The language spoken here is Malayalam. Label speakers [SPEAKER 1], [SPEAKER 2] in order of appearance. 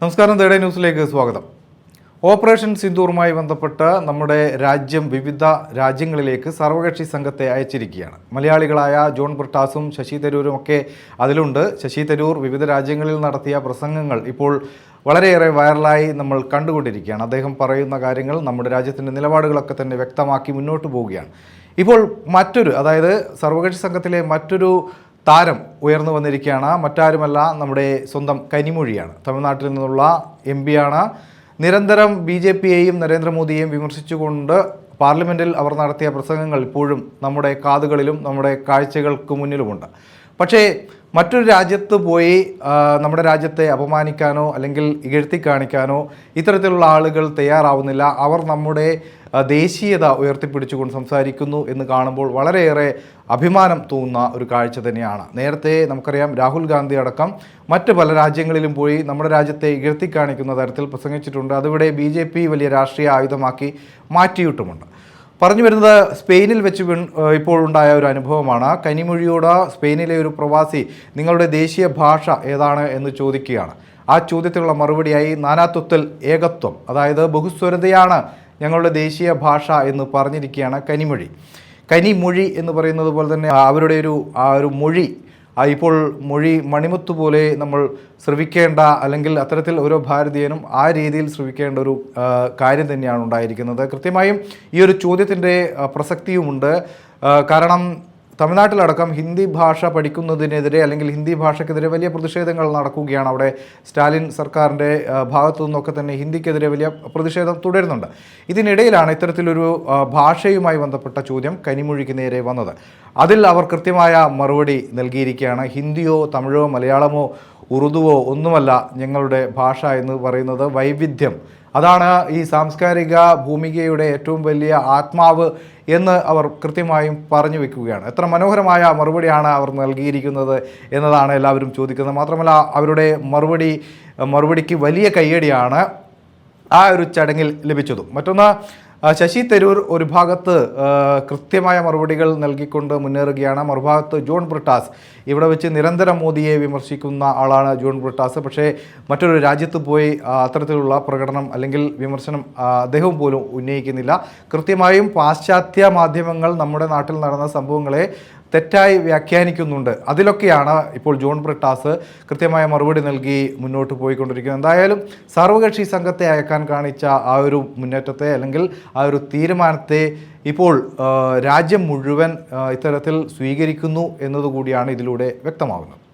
[SPEAKER 1] നമസ്കാരം തേടേ ന്യൂസിലേക്ക് സ്വാഗതം. ഓപ്പറേഷൻ സിന്ദൂറുമായി ബന്ധപ്പെട്ട് നമ്മുടെ രാജ്യം വിവിധ രാജ്യങ്ങളിലേക്ക് സർവകക്ഷി സംഘത്തെ അയച്ചിരിക്കുകയാണ്. മലയാളികളായ ജോൺ ബ്രിട്ടാസും ശശി തരൂരും ഒക്കെ അതിലുണ്ട്. ശശി തരൂർ വിവിധ രാജ്യങ്ങളിൽ നടത്തിയ പ്രസംഗങ്ങൾ ഇപ്പോൾ വളരെയേറെ വൈറലായി നമ്മൾ കണ്ടുകൊണ്ടിരിക്കുകയാണ്. അദ്ദേഹം പറയുന്ന കാര്യങ്ങൾ നമ്മുടെ രാജ്യത്തിന്റെ നിലപാടുകളൊക്കെ തന്നെ വ്യക്തമാക്കി മുന്നോട്ട് പോവുകയാണ്. ഇപ്പോൾ മറ്റൊരു അതായത് സർവകക്ഷി സംഘത്തിലെ മറ്റൊരു താരം ഉയർന്നു വന്നിരിക്കുകയാണ്. മറ്റാരുമല്ല നമ്മുടെ സ്വന്തം കനിമൊഴിയാണ്. തമിഴ്നാട്ടിൽ നിന്നുള്ള എം പിയാണ് നിരന്തരം ബി ജെ പിയെയും നരേന്ദ്രമോദിയെയും വിമർശിച്ചുകൊണ്ട് പാർലമെന്റിൽ അവർ നടത്തിയ പ്രസംഗങ്ങൾ ഇപ്പോഴും നമ്മുടെ കാതുകളിലും നമ്മുടെ കാഴ്ചകൾക്ക് മുന്നിലുമുണ്ട്. പക്ഷേ മറ്റൊരു രാജ്യത്ത് പോയി നമ്മുടെ രാജ്യത്തെ അപമാനിക്കാനോ അല്ലെങ്കിൽ ഇകഴ്ത്തി കാണിക്കാനോ ഇത്തരത്തിലുള്ള ആളുകൾ തയ്യാറാവുന്നില്ല. അവർ നമ്മുടെ ദേശീയത ഉയർത്തിപ്പിടിച്ചുകൊണ്ട് സംസാരിക്കുന്നു എന്ന് കാണുമ്പോൾ വളരെയേറെ അഭിമാനം തോന്നുന്ന ഒരു കാഴ്ച തന്നെയാണ്. നേരത്തെ നമുക്കറിയാം രാഹുൽ ഗാന്ധി അടക്കം മറ്റ് പല രാജ്യങ്ങളിലും പോയി നമ്മുടെ രാജ്യത്തെ ഇകഴ്ത്തി കാണിക്കുന്ന തരത്തിൽ പ്രസംഗിച്ചിട്ടുണ്ട്. അതിവിടെ ബി വലിയ രാഷ്ട്രീയ ആയുധമാക്കി മാറ്റിയിട്ടുമുണ്ട്. പറഞ്ഞു വരുന്നത് സ്പെയിനിൽ വെച്ച് ഇപ്പോൾ ഉണ്ടായ ഒരു അനുഭവമാണ്. കനിമൊഴിയോട് സ്പെയിനിലെ ഒരു പ്രവാസി നിങ്ങളുടെ ദേശീയ ഭാഷ ഏതാണ് എന്ന് ചോദിക്കുകയാണ്. ആ ചോദ്യത്തിനുള്ള മറുപടിയായി നാനാത്വത്തിൽ ഏകത്വം അതായത് ബഹുസ്വരതയാണ് ഞങ്ങളുടെ ദേശീയ ഭാഷ എന്ന് പറഞ്ഞിരിക്കുകയാണ് കനിമൊഴി. കനിമൊഴി എന്ന് പറയുന്നത് പോലെ തന്നെ അവരുടെ ഒരു ആ ഒരു മൊഴി ഇപ്പോൾ മൊഴി മണിമുത്ത് പോലെ നമ്മൾ ശ്രവിക്കേണ്ട അല്ലെങ്കിൽ അത്തരത്തിൽ ഓരോ ഭാരതീയനും ആ രീതിയിൽ ശ്രവിക്കേണ്ട ഒരു കാര്യം തന്നെയാണ് ഉണ്ടായിരിക്കുന്നത്. കൃത്യമായും ഈ ഒരു ചോദ്യത്തിന്റെ പ്രസക്തിയുമുണ്ട്. കാരണം തമിഴ്നാട്ടിലടക്കം ഹിന്ദി ഭാഷ പഠിക്കുന്നതിനെതിരെ അല്ലെങ്കിൽ ഹിന്ദി ഭാഷയ്ക്കെതിരെ വലിയ പ്രതിഷേധങ്ങൾ നടക്കുകയാണ്. അവിടെ സ്റ്റാലിൻ സർക്കാരിന്റെ ഭാഗത്തു നിന്നൊക്കെ തന്നെ ഹിന്ദിക്കെതിരെ വലിയ പ്രതിഷേധം തുടരുന്നുണ്ട്. ഇതിനിടയിലാണ് ഇത്തരത്തിലൊരു ഭാഷയുമായി ബന്ധപ്പെട്ട ചോദ്യം കനിമൊഴിക്ക് നേരെ വന്നത്. അതിൽ അവർ കൃത്യമായ മറുപടി നൽകിയിരിക്കുകയാണ്. ഹിന്ദിയോ തമിഴോ മലയാളമോ ഉറുദുവോ ഒന്നുമല്ല ഞങ്ങളുടെ ഭാഷ എന്ന് പറയുന്നത് വൈവിധ്യം അതാണ് ഈ സാംസ്കാരിക ഭൂമികയുടെ ഏറ്റവും വലിയ ആത്മാവ് എന്ന് അവർ കൃത്യമായും പറഞ്ഞു വെക്കുകയാണ്. എത്ര മനോഹരമായ മറുപടിയാണ് അവർ നൽകിയിരിക്കുന്നത് എന്നതാണ് എല്ലാവരും ചോദിക്കുന്നത്. മാത്രമല്ല അവരുടെ മറുപടി മറുപടിക്ക് വലിയ കയ്യടിയാണ് ആ ഒരു ചടങ്ങിൽ ലഭിച്ചതും. മറ്റൊന്ന് ശശി തരൂർ ഒരു ഭാഗത്ത് കൃത്യമായ മറുപടികൾ നൽകിക്കൊണ്ട് മുന്നേറുകയാണ്. മറുഭാഗത്ത് ജോൺ ബ്രിട്ടാസ്. ഇവിടെ വെച്ച് നിരന്തരം മോദിയെ വിമർശിക്കുന്ന ആളാണ് ജോൺ ബ്രിട്ടാസ്. പക്ഷേ മറ്റൊരു രാജ്യത്ത് പോയി അത്തരത്തിലുള്ള പ്രകടനം അല്ലെങ്കിൽ വിമർശനം അദ്ദേഹവും അദ്ദേഹം പോലും ഉന്നയിക്കുന്നില്ല. കൃത്യമായും പാശ്ചാത്യ മാധ്യമങ്ങൾ നമ്മുടെ നാട്ടിൽ നടന്ന സംഭവങ്ങളെ തെറ്റായി വ്യാഖ്യാനിക്കുന്നുണ്ട്. അതിലൊക്കെയാണ് ഇപ്പോൾ ജോൺ ബ്രിട്ടാസ് കൃത്യമായ മറുപടി നൽകി മുന്നോട്ട് പോയിക്കൊണ്ടിരിക്കുന്നത്. എന്തായാലും സർവകക്ഷി സംഘത്തെ അയക്കാൻ കാണിച്ച ആ ഒരു മുന്നേറ്റത്തെ അല്ലെങ്കിൽ ആ ഒരു തീരുമാനത്തെ ഇപ്പോൾ രാജ്യം മുഴുവൻ ഇത്തരത്തിൽ സ്വീകരിക്കുന്നു എന്നതുകൂടിയാണ് ഇതിലൂടെ വ്യക്തമാകുന്നത്